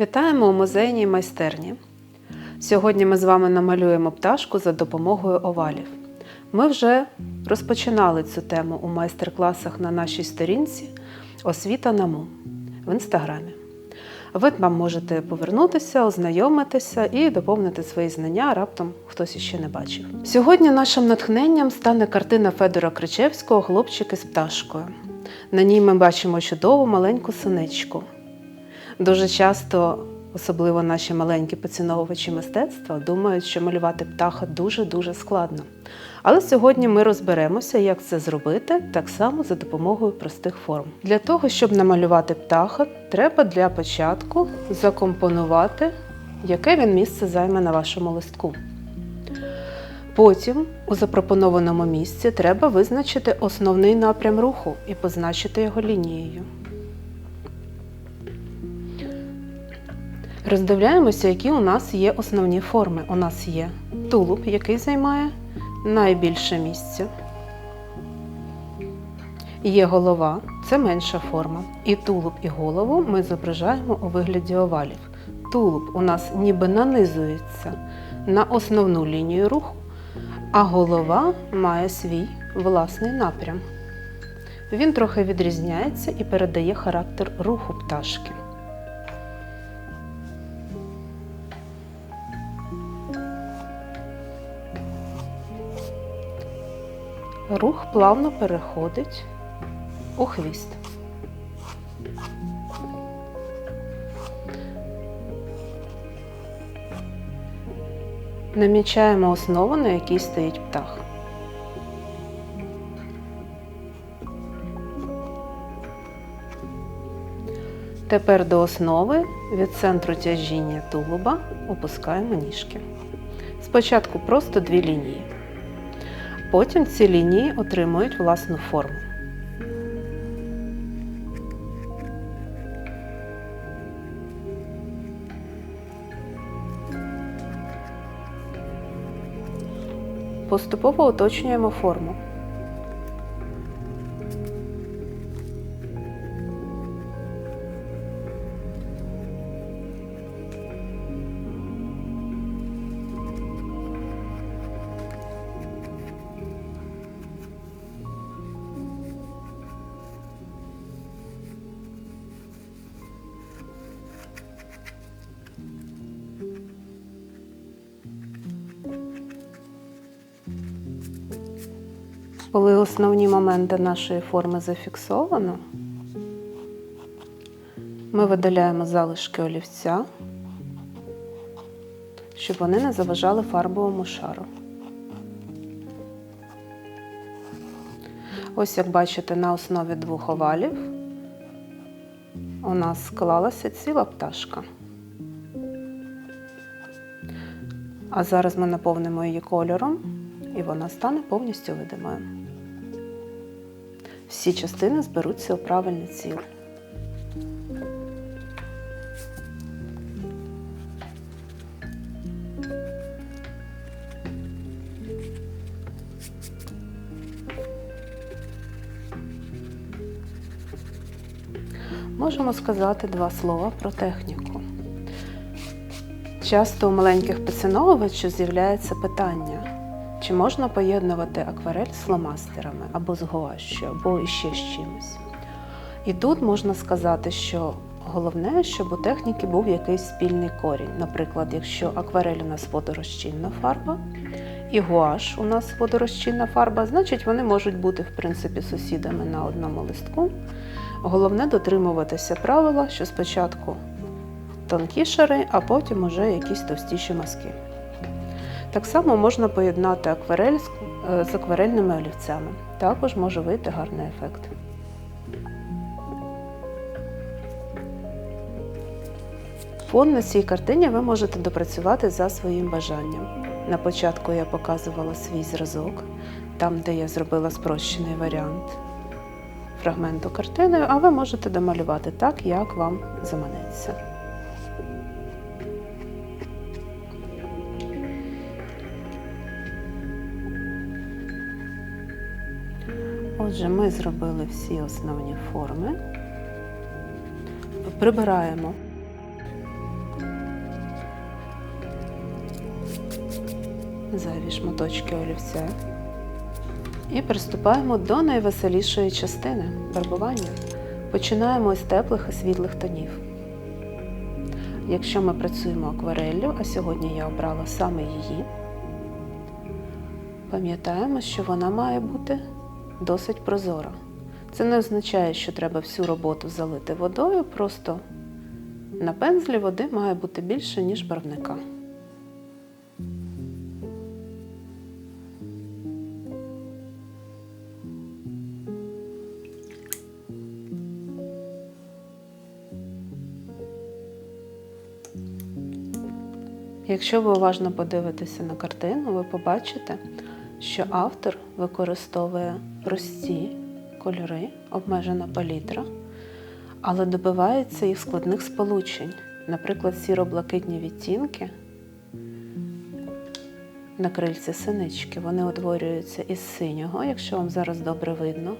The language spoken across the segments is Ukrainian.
Вітаємо у музейній майстерні. Сьогодні ми з вами намалюємо пташку за допомогою овалів. Ми вже розпочинали цю тему у майстер-класах на нашій сторінці Освіта НАМУ в інстаграмі. Ви там можете повернутися, ознайомитися і доповнити свої знання, раптом хтось іще не бачив. Сьогодні нашим натхненням стане картина Федора Кричевського Хлопчики з пташкою. На ній ми бачимо чудову маленьку синичку. Дуже часто, особливо наші маленькі поціновувачі мистецтва, думають, що малювати птаха дуже-дуже складно. Але сьогодні ми розберемося, як це зробити, так само за допомогою простих форм. Для того, щоб намалювати птаха, треба для початку закомпонувати, яке він місце займе на вашому листку. Потім у запропонованому місці треба визначити основний напрям руху і позначити його лінією. Роздивляємося, які у нас є основні форми. У нас є тулуб, який займає найбільше місця. Є голова, це менша форма. І тулуб, і голову ми зображаємо у вигляді овалів. Тулуб у нас ніби нанизується на основну лінію руху, а голова має свій власний напрям. Він трохи відрізняється і передає характер руху пташки. Рух плавно переходить у хвіст. Намічаємо основу, на якій стоїть птах. Тепер до основи від центру тяжіння тулуба опускаємо ніжки. Спочатку просто дві лінії. Потім ці лінії отримують власну форму. Поступово уточнюємо форму. Коли основні моменти нашої форми зафіксовано, ми видаляємо залишки олівця, щоб вони не заважали фарбовому шару. Ось як бачите, на основі двох овалів у нас склалася ціла пташка. А зараз ми наповнимо її кольором, і вона стане повністю видимою. Всі частини зберуться у правильне ціле. Можемо сказати два слова про техніку. Часто у маленьких поціновувачів з'являється питання, чи можна поєднувати акварель з фломастерами або з гуашю, або іще з чимось. І тут можна сказати, що головне, щоб у техніки був якийсь спільний корінь. Наприклад, якщо акварель у нас водорозчинна фарба, і гуаш у нас водорозчинна фарба, значить вони можуть бути в принципі сусідами на одному листку. Головне дотримуватися правила, що спочатку тонкі шари, а потім уже якісь товстіші мазки. Так само можна поєднати акварель з, е, акварельними олівцями. Також може вийти гарний ефект. Фон на цій картині ви можете допрацювати за своїм бажанням. На початку я показувала свій зразок, там, де я зробила спрощений варіант фрагменту картини, а ви можете домалювати так, як вам заманеться. Отже, ми зробили всі основні форми, прибираємо. Зайві шматочки олівця. І приступаємо до найвеселішої частини фарбування. Починаємо із теплих і світлих тонів. Якщо ми працюємо аквареллю, а сьогодні я обрала саме її, пам'ятаємо, що вона має бути досить прозора. Це не означає, що треба всю роботу залити водою, просто на пензлі води має бути більше, ніж барвника. Якщо ви уважно подивитеся на картину, ви побачите, що автор використовує прості кольори, обмежена палітра, але добивається їх складних сполучень. Наприклад, сіро-блакитні відтінки на крильці синички. Вони утворюються із синього, якщо вам зараз добре видно,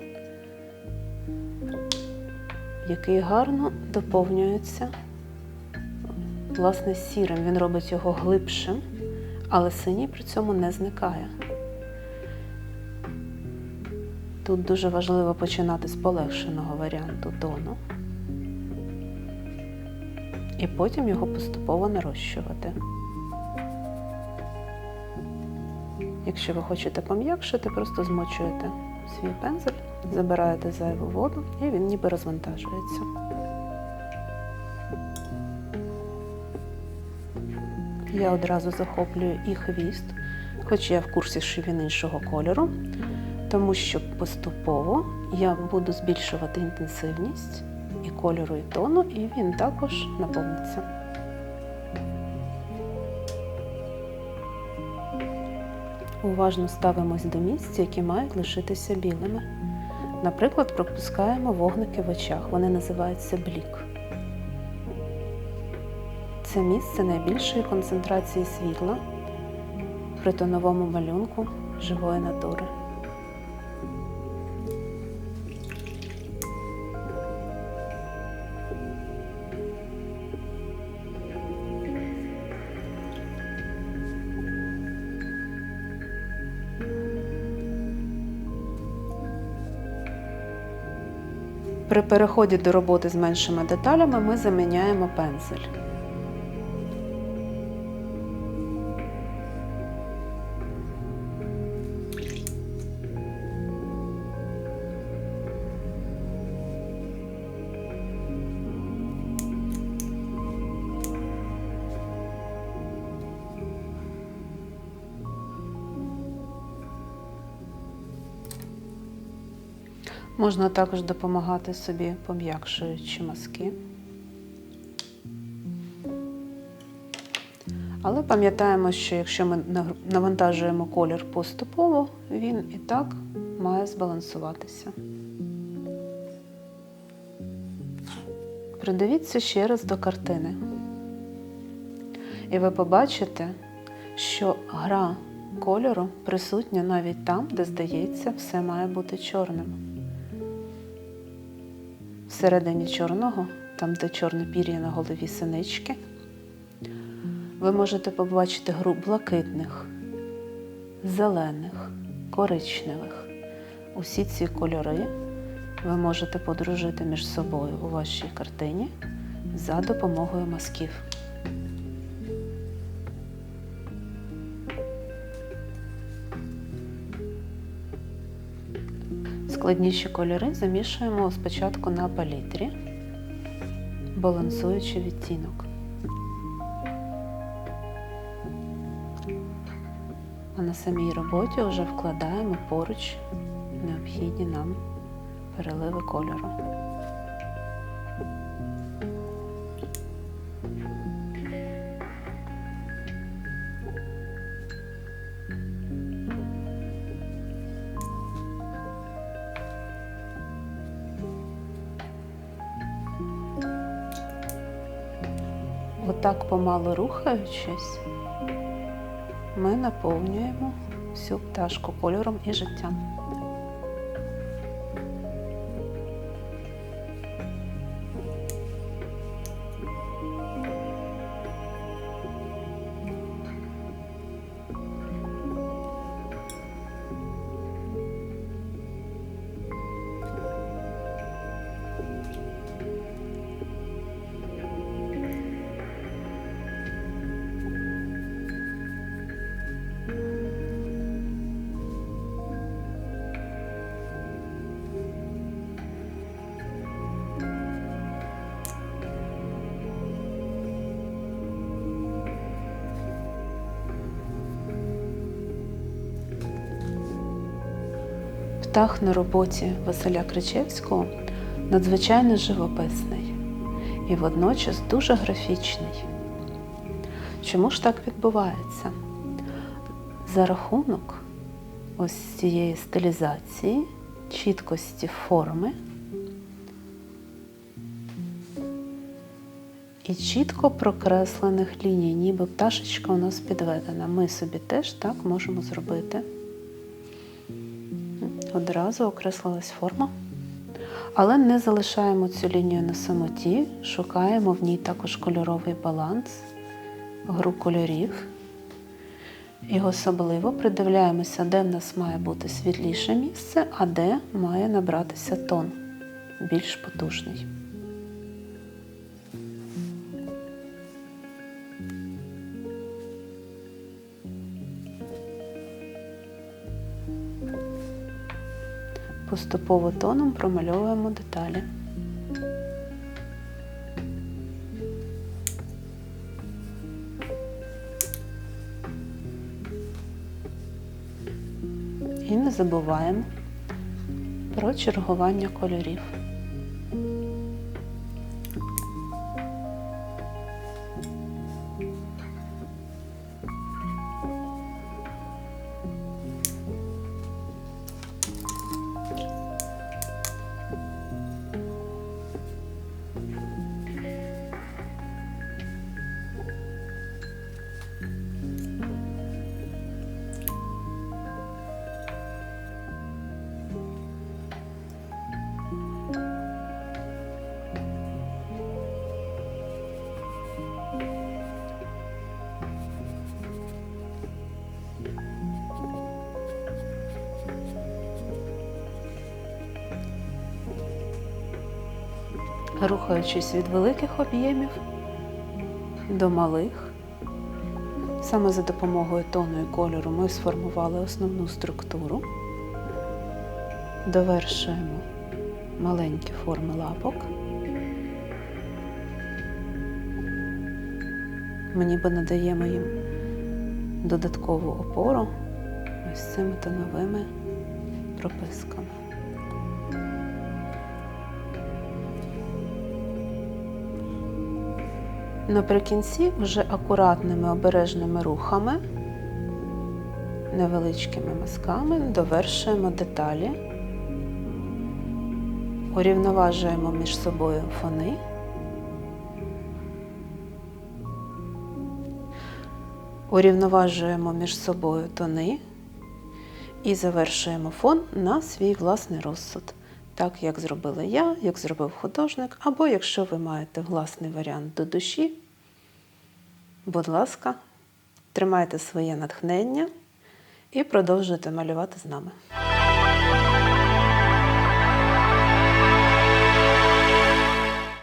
який гарно доповнюється власне сірим. Він робить його глибшим, але синій при цьому не зникає. Тут дуже важливо починати з полегшеного варіанту тону і потім його поступово нарощувати. Якщо ви хочете пом'якшити, просто змочуєте свій пензель, забираєте зайву воду і він ніби розвантажується. Я одразу захоплюю і хвіст, хоч я в курсі, що він іншого кольору, тому що поступово я буду збільшувати інтенсивність і кольору, і тону, і він також наповниться. Уважно ставимось до місць, які мають лишитися білими. Наприклад, пропускаємо вогники в очах, вони називаються блік. Це місце найбільшої концентрації світла при тоновому малюнку живої натури. При переході до роботи з меншими деталями ми заміняємо пензель. Можна також допомагати собі, пом'якшуючи мазки. Але пам'ятаємо, що якщо ми навантажуємо колір поступово, він і так має збалансуватися. Придивіться ще раз до картини. І ви побачите, що гра кольору присутня навіть там, де здається, все має бути чорним. Всередині чорного, там, де чорне пір'я на голові синички, ви можете побачити гру блакитних, зелених, коричневих. Усі ці кольори ви можете подружити між собою у вашій картині за допомогою мазків. Складніші кольори замішуємо спочатку на палітрі, балансуючи відтінок. А на самій роботі вже вкладаємо поруч необхідні нам переливи кольору. Отак помало рухаючись, ми наповнюємо всю пташку кольором і життям. Птах на роботі Василя Кричевського надзвичайно живописний і водночас дуже графічний. Чому ж так відбувається? За рахунок ось цієї стилізації, чіткості форми і чітко прокреслених ліній, ніби пташечка у нас підведена. Ми собі теж так можемо зробити. Одразу окреслилась форма. Але не залишаємо цю лінію на самоті, шукаємо в ній також кольоровий баланс, гру кольорів. І особливо придивляємося, де в нас має бути світліше місце, а де має набратися тон більш потужний. Поступово тоном промальовуємо деталі. І не забуваємо про чергування кольорів. Рухаючись від великих об'ємів до малих. Саме за допомогою тону і кольору ми сформували основну структуру, довершуємо маленькі форми лапок. Ми ніби надаємо їм додаткову опору ось цими тоновими прописками. Наприкінці вже акуратними обережними рухами, невеличкими мазками довершуємо деталі, урівноважуємо між собою фони. Урівноважуємо між собою тони і завершуємо фон на свій власний розсуд. Так, як зробила я, як зробив художник, або якщо ви маєте власний варіант до душі, будь ласка, тримайте своє натхнення і продовжуйте малювати з нами.